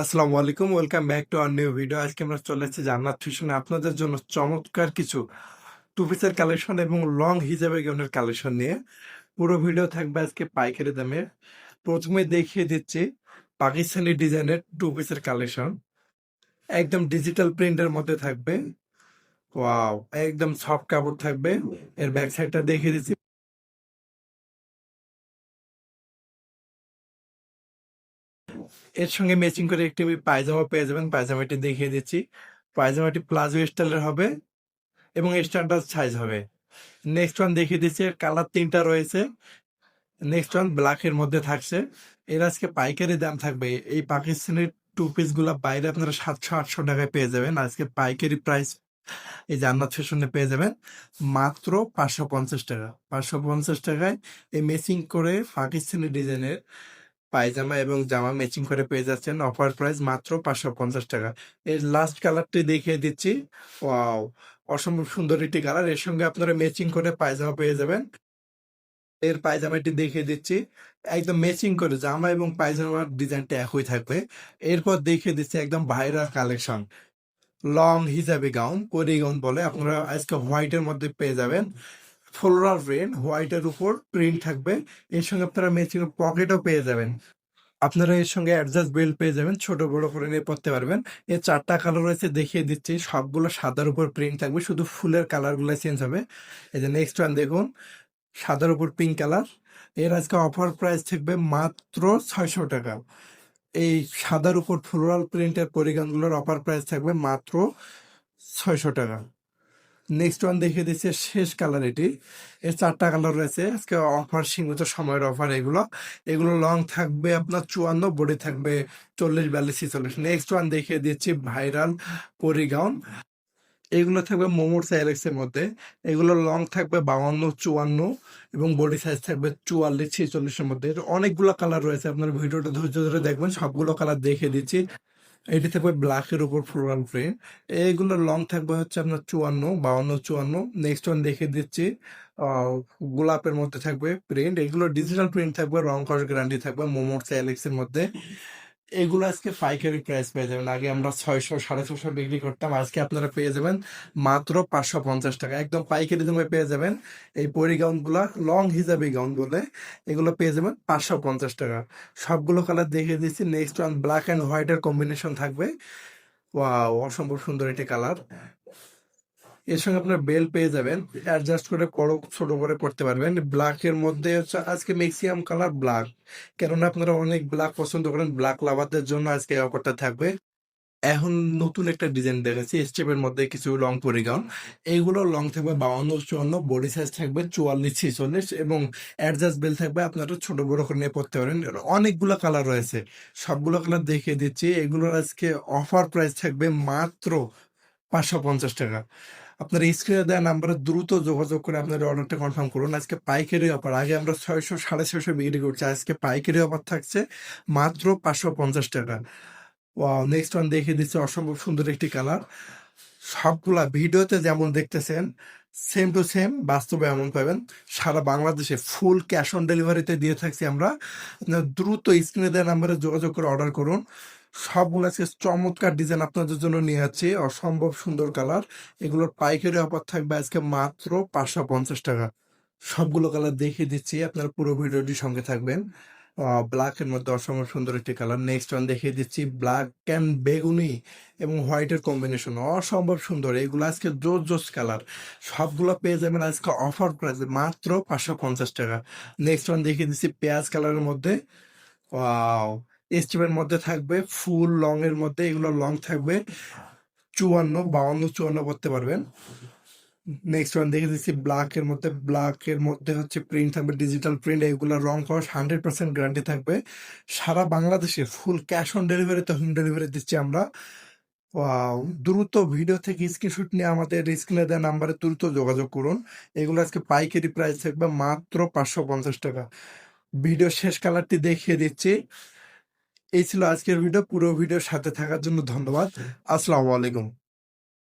আসসালামু আলাইকুম, welcome back to our new video. আজকে আমরা চলে এসেছি জান্নাত ফ্যাশনে আপনাদের জন্য চমৎকার কিছু টু পিসের কালেকশন এবং লং হিজাবে গেউনের কালেকশন নিয়ে। পুরো ভিডিও থাকবে আজকে পাইকারি দামে। প্রথমে দেখিয়ে দিচ্ছি পাকিস্তানি ডিজাইনের টু পিসের কালেকশন। একদম ডিজিটাল প্রিন্টের মধ্যে থাকবে। ওয়াও, একদম সফট কাপড় থাকবে। এর ব্যাক সাইডটা দেখিয়ে দিচ্ছি। এর সঙ্গে ম্যাচিং করে একটি পায়জামা পেয়ে যাবেন। পায়জামাটি দেখিয়ে দিচ্ছি। পায়জামাটি প্লাজো স্টাইলের হবে এবং স্ট্যান্ডার্ড সাইজ হবে। নেক্সট ওয়ান দেখিয়ে দিচ্ছি কালার তিনটা রয়েছে। নেক্সট ওয়ান ব্ল্যাকের মধ্যে থাকছে। এর আজকে পাইকারি দাম থাকবে। এই পাকিস্তানের টু পিসগুলা বাইরে আপনারা সাতশো, আটশো টাকায় পেয়ে যাবেন। আজকে পাইকারি প্রাইস এই জান্নাত ফ্যাশনে পেয়ে যাবেন মাত্র পাঁচশো পঞ্চাশ টাকা। পাঁচশো পঞ্চাশ টাকায় এই মেচিং করে পাকিস্তানি ডিজাইনের পায়জামা এবং জামা ম্যাচিং করে পেয়ে যাচ্ছেন। অফার প্রাইস মাত্র পাঁচশো পঞ্চাশ টাকা। এর লাস্ট কালারটি দেখিয়ে দিচ্ছি। ওয়াও অসম্ভব সুন্দর একটি কালারের সঙ্গে আপনারা ম্যাচিং করে পায়জামা পেয়ে যাবেন। এর পায়জামাটি দেখিয়ে দিচ্ছি। একদম ম্যাচিং করে জামা এবং পায়জামার ডিজাইনটা একই থাকবে। এরপর দেখিয়ে দিচ্ছি একদম ভাইরাল কালেকশন লং হিসাবে গাউন কোরি গাউন বলে। আপনারা আজকে হোয়াইটের মধ্যে পেয়ে যাবেন। ফ্লোরাল প্রিন্ট হোয়াইটের উপর প্রিন্ট থাকবে। এর সঙ্গে আপনারা ম্যাচিং পকেটও পেয়ে যাবেন। আপনারা এর সঙ্গে অ্যাডজাস্ট বেল্ট পেয়ে যাবেন, ছোট, বড় করে নিয়ে পড়তে পারবেন। এর চারটা কালার রয়েছে, দেখিয়ে দিচ্ছি। সবগুলো সাদার উপর প্রিন্ট থাকবে, শুধু ফুলের কালারগুলো চেঞ্জ হবে। এই যে নেক্সট ওয়ান দেখুন, সাদার উপর পিঙ্ক কালারের আজকে অফার প্রাইস থাকবে মাত্র ছয়শো টাকা। এই সাদার উপর ফ্লোরাল প্রিন্টের পরিগানগুলোর অফার প্রাইস থাকবে মাত্র ছয়শো টাকা। নেক্সট ওয়ান দেখিয়ে দিচ্ছে, শেষ কালার এটি। এর চারটা কালার রয়েছে। আজকে অফার সীমিত সময়ের অফার এগুলো। এগুলো লং থাকবে আপনার চুয়ান্ন বডি থাকবে চল্লিশ, বিয়াল্লিশ, ছিচল্লিশ। নেক্সট ওয়ান দেখিয়ে দিচ্ছি ভাইরাল পরিগাউন এগুলো থাকবে মোমোর স্যালেক্স এর মধ্যে। এগুলো লং থাকবে বাউান্ন চুয়ান্ন এবং বডি সাইজ থাকবে চুয়াল্লিশ, ছেচল্লিশের মধ্যে। অনেকগুলো কালার রয়েছে। আপনার ভিডিওটা ধৈর্য ধরে দেখবেন। সবগুলো কালার দেখিয়ে দিচ্ছি। এটি থাকবে ব্ল্যাকের উপর ফ্লোরাল প্রিন্ট এইগুলোর লং থাকবে হচ্ছে আপনার চুয়ান্ন, বাউন্ন, চুয়ান্ন। নেক্সট ওয়ান দেখে দিচ্ছি। গোলাপের মধ্যে থাকবে প্রিন্ট এগুলো ডিজিটাল প্রিন্ট থাকবে, রং কস গ্যারান্টি থাকবে, মোমোর স্যালেক্স এর মধ্যে। এগুলো আজকে পাইকারি প্রাইস পেয়ে যাবেন। আগে আমরা ছয়শো, সাড়ে ছশো বিক্রি করতাম, আজকে আপনারা পেয়ে যাবেন মাত্র পাঁচশো পঞ্চাশ টাকা। একদম পাইকারি দামে পেয়ে যাবেন এই পরিগাউনগুলা লং হিসাবে গাউন বলে, এগুলো পেয়ে যাবেন পাঁচশো পঞ্চাশ টাকা। সবগুলো কালার দেখিয়ে দিচ্ছি। নেক্সট ওয়ান ব্ল্যাক অ্যান্ড হোয়াইটের কম্বিনেশন থাকবে। ওয়াও অসম্ভব সুন্দর একটি কালার এর সঙ্গে আপনার বেল পেয়ে যাবেন। অ্যাডজাস্ট করে বড়, ছোট করে করতে পারবেন। ব্ল্যাকের মধ্যে হচ্ছে আজকে ম্যাক্সিমাম কালার ব্ল্যাক কেননা আপনারা অনেক ব্ল্যাক পছন্দ করেন ব্ল্যাক লাভারদের জন্য আজকে অফারটা থাকবে। এখন নতুন একটা ডিজাইন দেখেছি স্টেপের মধ্যে কিছু লং পরিগাউন এইগুলো লং থাকবে বাউন্ন চুয়ান্ন বডি সাইজ থাকবে চুয়াল্লিশ, ছিচল্লিশ এবং অ্যাডজাস্ট বেল থাকবে আপনারা ছোট বড় করে নিয়ে পড়তে পারেন। অনেকগুলো কালার রয়েছে। সবগুলো কালার দেখিয়ে দিচ্ছি। এগুলোর আজকে অফার প্রাইস থাকবে মাত্র পাঁচশো পঞ্চাশ টাকা। আপনার স্ক্রিনে দেওয়া নাম্বারে দ্রুত যোগাযোগ করে আপনার অর্ডারটা কনফার্ম করুন। আজকে পাইকারি অফার আগে আমরা ছয়শো, সাড়ে ছয়শো বিক্রি করছি। আজকে পাইকারি অফার থাকছে মাত্র পাঁচশো পঞ্চাশ টাকা। ওয়াও নেক্সট ওয়ান দেখিয়ে দিচ্ছে, অসম্ভব সুন্দর একটি কালার সবগুলা ভিডিওতে যেমন দেখতেছেন সেম টু সেম বাস্তবে এমন পাবেন। সারা বাংলাদেশে ফুল ক্যাশ অন ডেলিভারিতে দিয়ে থাকছি আমরা। দ্রুত স্ক্রিনে দেওয়া নাম্বারে যোগাযোগ করে অর্ডার করুন। সবগুলো আজকে চমৎকার ডিজাইন আপনাদের জন্য নিয়ে যাচ্ছি। অসম্ভব সুন্দর কালার এগুলোর পাইকারি অফার থাকবে আজকে মাত্র পাঁচশো পঞ্চাশ টাকা। সবগুলো কালার দেখিয়ে দিচ্ছি, আপনার পুরো ভিডিওটি সঙ্গে থাকবেন। ব্ল্যাক এর মধ্যে অসম্ভব সুন্দর একটি কালার নেক্সট ওয়ান দেখিয়ে দিচ্ছি ব্ল্যাক অ্যান্ড বেগুনি এবং হোয়াইটের কম্বিনেশন অসম্ভব সুন্দর, এগুলো আজকে জোস জোস কালার সবগুলো পেয়ে যাবেন আজকে অফার প্রাইসে মাত্র পাঁচশো পঞ্চাশ টাকা। নেক্সট ওয়ান দেখিয়ে দিচ্ছি, পেঁয়াজ কালারের মধ্যে। ওয়াও স্টিমের মধ্যে থাকবে ফুল লং এর মধ্যে এগুলো লং থাকবে। চুয়ান্ন, বাউন্ন, চুয়ান্ন করতে পারবেন। নেক্সট ওয়ান দেখে দিচ্ছি ব্ল্যাক এর মধ্যে ব্ল্যাক এর মধ্যে হচ্ছে প্রিন্ট থাকবে ডিজিটাল প্রিন্ট এগুলো রং কস হান্ড্রেড পার্সেন্ট গ্যারান্টি থাকবে। সারা বাংলাদেশে ফুল ক্যাশ অন ডেলিভারিতে হোম ডেলিভারি দিচ্ছি আমরা। দ্রুত ভিডিও থেকে স্ক্রিনশট নিয়ে আমাদের স্ক্রিনে দেওয়া নাম্বারে দ্রুত যোগাযোগ করুন। এগুলো আজকে পাইকারি প্রাইস থাকবে মাত্র পাঁচশো পঞ্চাশ টাকা। ভিডিও শেষ কালারটি দেখিয়ে দিচ্ছি। এই ছিল আজকের ভিডিও পুরো ভিডিওর সাথে থাকার জন্য ধন্যবাদ। আসসালামু আলাইকুম।